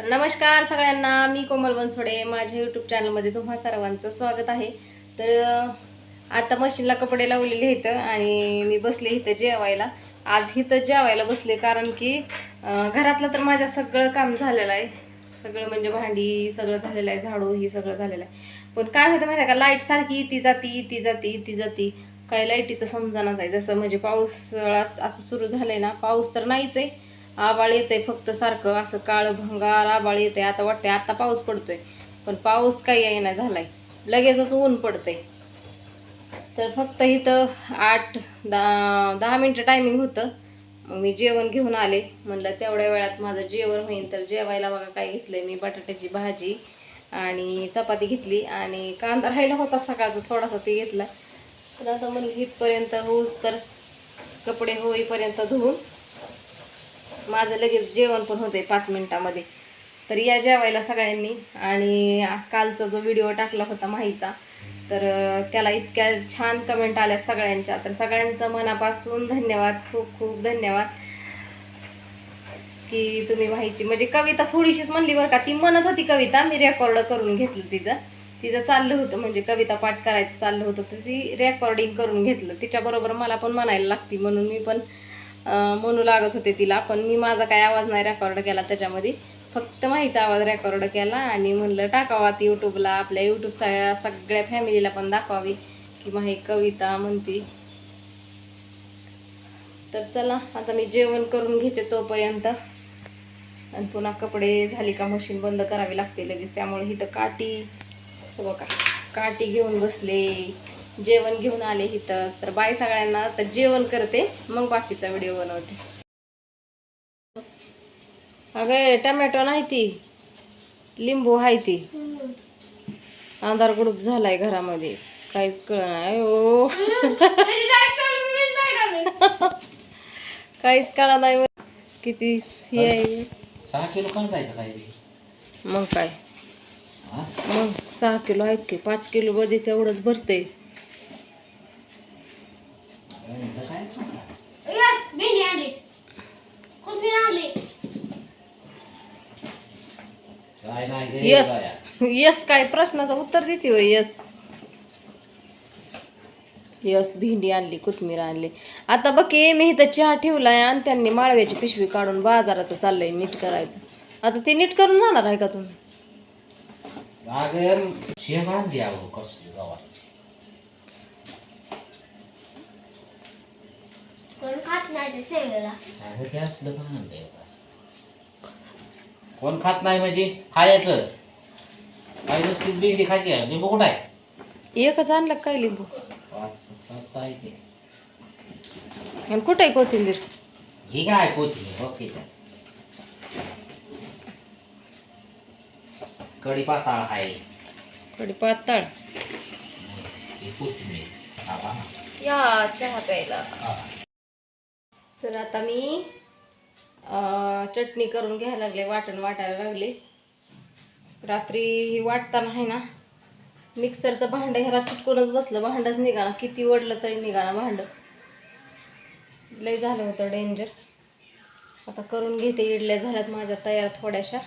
तर नमस्कार सगळ्यांना मी कोमल बनसोडे. माझ्या यूट्यूब चॅनलमध्ये तुम्हा सर्वांचं स्वागत आहे. तर आता मशीनला कपडे लावलेले इथं आणि मी बसले इथं जेवायला. आज इथं जेवायला बसले कारण की घरातलं तर माझ्या सगळं काम झालेलं आहे. सगळं म्हणजे भांडी सगळं झालेलं आहे झाडू ही सगळं झालेलं आहे. पण काय होतं माहिती आहे का? लाइट सारखी ती जाती ती जाती ती जाती. काय लाईटीचं समजानाच आहे जसं म्हणजे पाऊस असं सुरू झालंय ना पाऊस तर नाहीच आहे. आबाळ येते फक्त सारखं असं काळं भंगार आबाळ येते आता वाटते आता पाऊस पडतोय पण पाऊस काही येईना झालाय. लगेचच ऊन पडतंय. तर फक्त इथं आठ दहा दहा मिनटं टायमिंग होतं. मग मी जेवण घेऊन आले. म्हणलं तेवढ्या वेळात माझं जेवण होईल तर जेवायला बघा काय घेतलंय मी. बटाट्याची भाजी आणि चपाती घेतली. आणि कांदा राहिला होता सकाळचा थोडासा ते घेतला. तर आता म्हणलं इथपर्यंत होऊस तर कपडे होईपर्यंत धुवून माझं लगेच जेवण पण होते पाच मिनिटामध्ये. तर या जेवायला सगळ्यांनी. आणि कालचा जो व्हिडिओ टाकला होता माहीचा तर त्याला इतक्या छान कमेंट आल्या सगळ्यांच्या. तर सगळ्यांचं मनापासून धन्यवाद खूप खूप धन्यवाद. की तुम्ही माहिती म्हणजे कविता थोडीशीच म्हणली बरं का. ती म्हणत होती कविता मी रेकॉर्ड करून घेतलं तिचं. तिचं चाललं होतं म्हणजे कविता पाठ करायचं चाललं होतं तर ती रेकॉर्डिंग करून घेतलं. तिच्याबरोबर मला पण म्हणायला लागती म्हणून मी पण म्हणू लागत होते तिला पण मी माझा काय आवाज नाही रेकॉर्ड केला त्याच्यामध्ये. फक्त माहीचा आवाज रेकॉर्ड केला आणि म्हणलं टाकावा ती यूट्यूबला आपल्या यूट्यूब सगळ्या फॅमिलीला पण दाखवावी की माही कविता म्हणती. तर चला आता मी जेवण करून घेते तोपर्यंत. आणि पुन्हा कपडे झाली का मशीन बंद करावी लागते लगेच त्यामुळे इथं काठी बघा काठी घेऊन बसले. जेवण घेऊन आले इथं. तर बाय सगळ्यांना तर जेवण करते मग बाकीचा व्हिडिओ बनवते. अगं टमॅटो नाही ती. लिंबू आहे ती. अंधार गुडूप झालाय घरामध्ये. काहीच कळ नाही ओ काहीच कळा नाही किती हे आहे? मग काय? मग सहा किलो आहेत की. पाच किलो मध्ये तेवढंच भरते इथं काय? काय नाही गे यस. यस काय प्रश्नाचं उत्तर देते होय यस यस भेंडी आणली कोथमीर आणली. आता बघे मी इथं चहा ठेवलाय आणि त्यांनी माळव्याची पिशवी काढून बाजाराचं चाललंय नीट करायचं. आता ते नीट करून जाणार आहे का तुम्ही? अगं शेंग आणली अहो कसली गव्हाची अगं ते असलं पण आणलंय असं. कोण खात नाही म्हणजे खायचं. काही नुसतीच भेंडी खायची आहे. लिंबू कुठं आहे? एकच आणलं का काय लिंबू? पाच पाच सहा आहे ते. आणि कुठे आहे कोथिंबीर? ही काय कोथिंबीर? ओके कढी पाताळ आहे. थोडी पातळ ही कोथिंबीर. हा. या चहा प्यायला. हा. तर आता मी अं, चटणी करून घ्यायला लागले वाटण वाटायला लागले. रात्री ही वाटताना आहे ना मिक्सरचं भांडं ह्याला चिटकूनच बसलं. भांडंच निघाना किती ओढलं तरी निघाना भांडं. लय झालं होतं डेंजर आता करून घेते इडल्या झाल्यात माझ्या तयार थोड्याशा.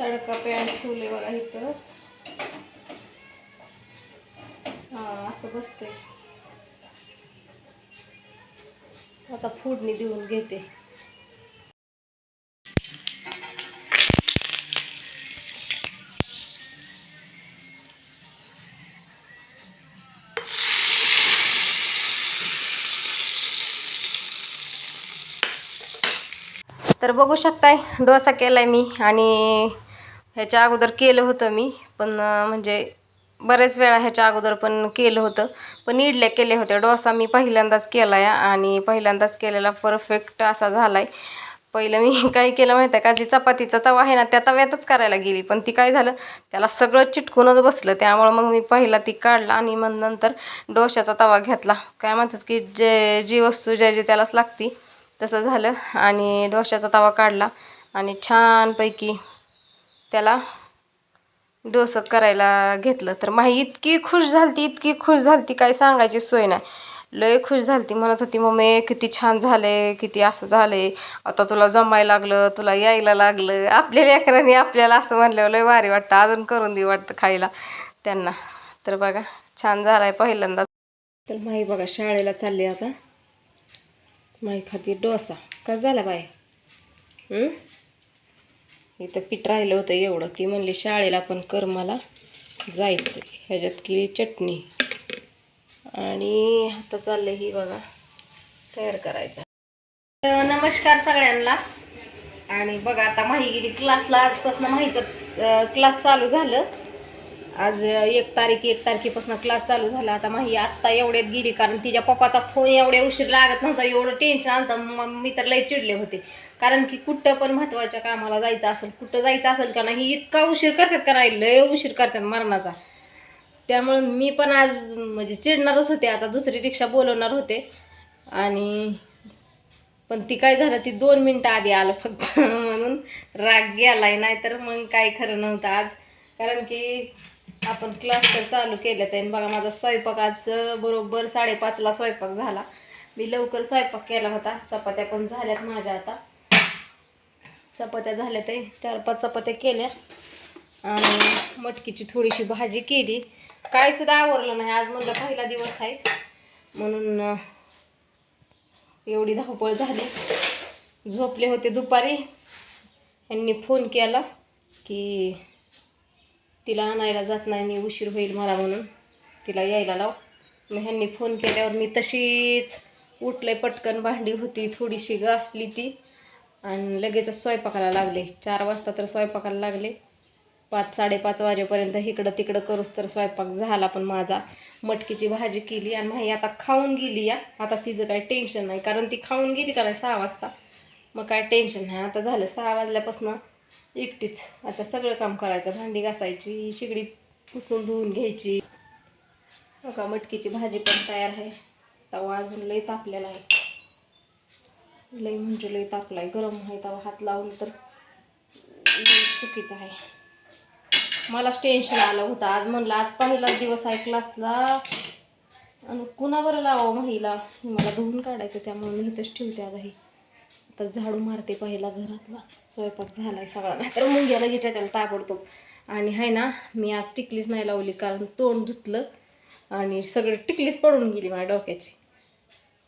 तडका पॅन ठेवले बघा इथं. हां असं बसते आता फोडणी देऊन घेते. तर बघू शकताय डोसा केलाय मी आणि ह्याच्या अगोदर केलं होतं मी पण म्हणजे बरेच वेळा ह्याच्या अगोदर पण केलं होतं. पण इडल्या केल्या होत्या. डोसा मी पहिल्यांदाच केला आहे आणि पहिल्यांदाच केलेला परफेक्ट असा झाला आहे पहिलं मी काय केलं माहिती आहे का? जी चपातीचा तवा आहे ना त्या तव्यातच करायला गेली. पण ती काय झालं? त्याला सगळं चिटकूनच बसलं. त्यामुळं मग मी पहिला ती काढला आणि मग नंतर डोशाचा तवा घेतला. काय म्हणतात की जे जी वस्तू ज्या जी त्यालाच लागती तसं झालं आणि डोशाचा तवा काढला. आणि छानपैकी त्याला डोसं करायला घेतलं. तर माही इतकी खुश झालती इतकी खुश झालती काय सांगायची सोय नाही. लय खुश झाली म्हणत होती मम्मी किती छान झाले किती असं झाले आता तुला जमायला लागलं तुला यायला लागलं. आपल्या लेकरांनी आपल्याला असं म्हणल्यावर लय भारी वाटतं. अजून करून दे वाटतं खायला त्यांना. तर बघा छान झालाय पहिल्यांदा. तर माही बघा शाळेला चालली आता. माही खाती डोसा. कसा झाला बाय हं? इथं पीठ राहिलं होतं एवढं. ती म्हणली शाळेला पण कर मला जायचं ह्याच्यात केली चटणी. आणि आता चाललं ही बघा तयार करायचं. नमस्कार सगळ्यांना. आणि बघा आता माही गेली क्लासला आजपासून माहीचं क्लास चालू झालं. आज एक तारीख एक तारखेपासून क्लास चालू झाला. आता माही आत्ता एवढ्यात गेली कारण तिच्या पप्पाचा फोन एवढ्या उशीर लागत नव्हता एवढं टेन्शन आणतं मग मी तर लय चिडले होते. कारण की कुठं पण महत्त्वाच्या कामाला जायचं असेल कुठं जायचं असेल का नाही इतका उशीर करतात का नाही लय उशीर करतात मरणाचा. त्यामुळे मी पण आज म्हणजे चिडणारच होते. आता दुसरी रिक्षा बोलवणार होते. आणि पण ती काय झालं ती दोन मिनटं आधी आलं फक्त. म्हणून राग गेलाय आहे नाहीतर मग काय खरं नव्हतं आज. कारण की आपण क्लास तर चालू केलं त्याने. बघा माझा स्वयंपाक आज बरोबर साडेपाचला स्वयंपाक झाला. मी लवकर स्वयंपाक केला होता. चपात्या पण झाल्यात माझ्या आता. चपात्या झाल्या ते. चार पाच चपात्या केल्या. आणि मटकीची थोडीशी भाजी केली. काय सुद्धा आवरलं नाही. आज म्हणलं पहिला दिवस आहे. म्हणून एवढी धावपळ झाली. झोपले होते दुपारी. यांनी फोन केला की तिला आणायला जात नाही मी उशीर होईल मला म्हणून. तिला यायला लाव. मग ह्यांनी फोन केल्यावर मी तशीच उठले पटकन भांडी होती थोडीशी घासली ती. आणि लगेच स्वयंपाकाला लागले. चार वाजता तर स्वयंपाकाला लागले. पाच साडेपाच वाजेपर्यंत इकडं तिकडं करूस तर स्वयंपाक झाला पण माझा. मटकीची भाजी केली आणि माही आता खाऊन गेली या. आता तिचं काही टेन्शन नाही. कारण ती खाऊन गेली का नाही सहा वाजता? मग काय टेन्शन नाही. आता झालं सहा वाजल्यापासून एकटीच. आता सगळं काम करायचं. भांडी घासायची शिगडी पुसून धुवून घ्यायची. बघा मटकीची भाजी पण तयार आहे. तवा अजून लई तापलेला आहे. लई म्हणजे लई आहे गरम आहे तवा. हात लावून तर लई चुकीचं आहे. मलाच टेन्शन आलं होतं. आज म्हणलं आज पहिलाच दिवस आहे क्लासला. आणि कुणावर लावा महिला? मला धुवून काढायचं त्यामुळे मी इथंच ठेवते आता हे. तर झाडू मारते पहिला घरातला. स्वयंपाक झाला आहे सगळा. नाही तर मुंग्याला घ्यायच्या त्याला ताबडतोब. आणि आहे ना मी आज टिकलीच नाही लावली कारण तोंड धुतलं आणि सगळं टिकलीच पडून गेली माझ्या डोक्याची.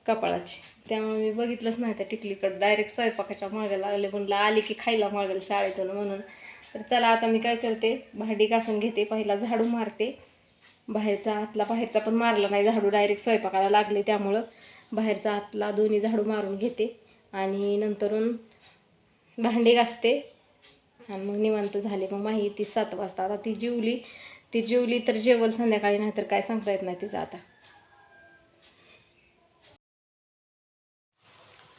कपाळाची. त्यामुळे मी बघितलंच नाही त्या टिकलीकडं. डायरेक्ट स्वयंपाकाच्या मागे लागले म्हणलं आली की खायला मागेल शाळेतून म्हणून. तर चला आता मी काय करते भांडी घासून घेते पहिला झाडू मारते. बाहेरचा आतला बाहेरचा पण मारला नाही झाडू. डायरेक्ट स्वयंपाकाला लागले त्यामुळं. बाहेरचा आतला दोन्ही झाडू मारून घेते. आणि नंतरून भांडी घासते. आणि मग निवांत झाले. मग माही ती सात वाजता. आता ती जेवली. ती जेवली तर जेवल संध्याकाळी. नाही तर काय सांगता येत नाही तिचं आता.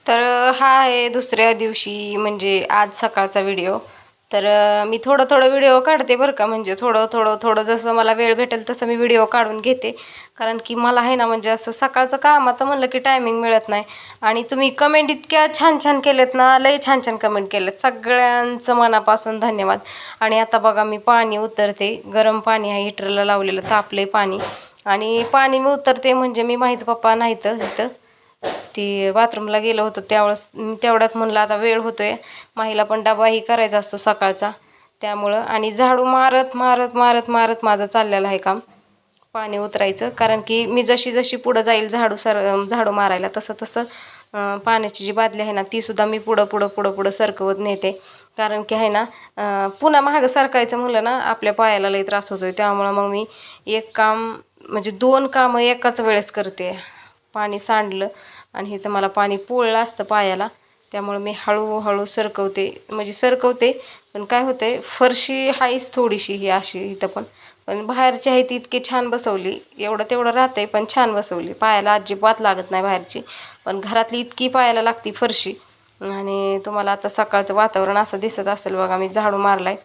तर हा आहे दुसऱ्या दिवशी म्हणजे आज सकाळचा व्हिडिओ. तर मी थोडं थोडं व्हिडिओ काढते बरं का. म्हणजे थोडं थोडं थोडं जसं मला वेळ भेटेल तसं मी व्हिडिओ काढून घेते. कारण की मला आहे ना म्हणजे असं सकाळचं कामाचं म्हणलं की टायमिंग मिळत नाही. आणि तुम्ही कमेंट इतक्या छान छान केलेत ना लय छान छान कमेंट केलेत. सगळ्यांचं मनापासून धन्यवाद. आणि आता बघा मी पाणी उतरते. गरम पाणी आहे हिटरला लावलेलं तापले पाणी. आणि पाणी मी उतरते म्हणजे मी माहीत पप्पा नाही तर इथं. ती बाथरूमला गेलं होतं त्यावेळेस तेवढ्यात म्हणलं आता वेळ होतोय. माहीला पण डबाही करायचा असतो सकाळचा. त्यामुळं आणि झाडू मारत मारत मारत मारत माझं चाललेलं आहे काम. पाणी उतरायचं. कारण की मी जशी जशी पुढं जाईल झाडू सर झाडू मारायला तसं तसं पाण्याची जी बादली आहे ना तीसुद्धा मी पुढं पुढं पुढं पुढं सरकवत नेते. कारण की आहे ना पुन्हा महाग सरकायचं म्हणलं ना आपल्या पायाला लई त्रास होतोय. त्यामुळं मग मी एक काम म्हणजे दोन कामं एकाच वेळेस करते. पाणी सांडलं आणि इथं मला पाणी पोळलं असतं पायाला. त्यामुळे मी हळूहळू सरकवते. म्हणजे सरकवते पण काय होते फरशी आहेच थोडीशी ही अशी इथं पण. पण बाहेरची आहे ती इतकी छान बसवली. एवढं तेवढं राहते पण छान बसवली. पायाला अजिबात लागत नाही बाहेरची. पण घरातली इतकी पायाला लागती फरशी. आणि तुम्हाला आता सकाळचं वातावरण असं दिसत असेल बघा मी झाडू मारलाय.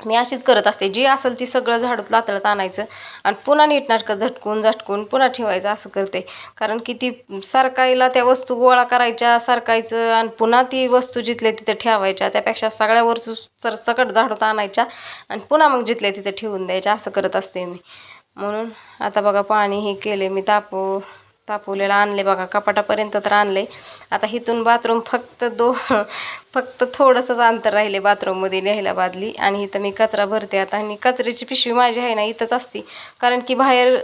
मी अशीच करत असते. जी असेल ती सगळं झाडूत लातळत आणायचं आणि पुन्हा नीटनाटकं झटकून झटकून पुन्हा ठेवायचं असं करते. कारण की ती सरकायला त्या वस्तू गोळा करायच्या सरकायचं आणि पुन्हा ती वस्तू जिथल्या तिथे ठेवायच्या त्यापेक्षा सगळ्या वस्तू सरसकट झाडूत आणायच्या आणि पुन्हा मग जिथल्या तिथे ठेवून द्यायच्या असं करत असते मी. म्हणून आता बघा पाणी हे केले मी तापू तापवलेलं आणले बघा कपाटापर्यंत तर आणले आता इथून बाथरूम फक्त दो फक्त थोडंसंच अंतर राहिले बाथरूममध्ये न्यायला बादली. आणि इथं मी कचरा भरते आता. आणि कचऱ्याची पिशवी माझी आहे ना इथंच असती. कारण की बाहेर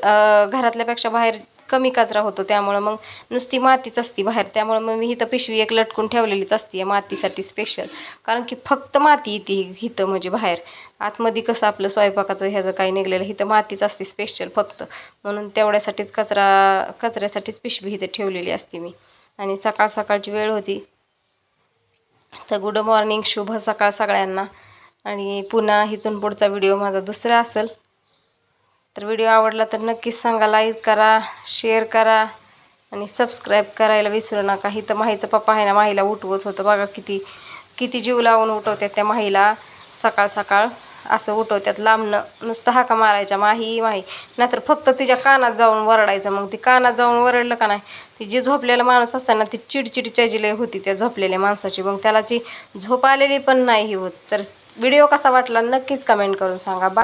घरातल्यापेक्षा बाहेर कमी कचरा होतो. त्यामुळं मग नुसती मातीच असती बाहेर. त्यामुळं मग मी इथं पिशवी एक लटकून ठेवलेलीच असते मातीसाठी स्पेशल कारण की फक्त माती येते इथं म्हणजे बाहेर. आतमध्ये कसं आपलं स्वयंपाकाचं ह्याचं काही निघलेलं इथं मातीच असते स्पेशल फक्त. म्हणून तेवढ्यासाठीच कचरा कचऱ्यासाठीच पिशवी इथं ठेवलेली असते मी. आणि सकाळ सकाळची वेळ होती. तर गुड मॉर्निंग शुभ सकाळ सगळ्यांना. आणि पुन्हा इथून पुढचा व्हिडिओ माझा दुसरा असेल. तर व्हिडिओ आवडला तर नक्कीच सांगा लाईक करा शेअर करा आणि सबस्क्राईब करायला विसरू नका. इथं माहीचं पप्पा आहे ना माहीला उठवत होतं. बघा किती किती जीव लावून उठवतात त्या माहीला सकाळ सकाळ. असं उठवत्यात लांबणं. नुसतं हाका मारायच्या माही माही. नाहीतर फक्त तिच्या कानात जाऊन वरडायचं. मग ती कानात जाऊन वरडलं का नाही? ती जी झोपलेला माणूस असताना ती चिडचिड लय होती त्या झोपलेल्या माणसाची. मग त्याला जी झोप आलेली पण नाही ही होत. तर व्हिडिओ कसा वाटला नक्कीच कमेंट करून सांगा. बा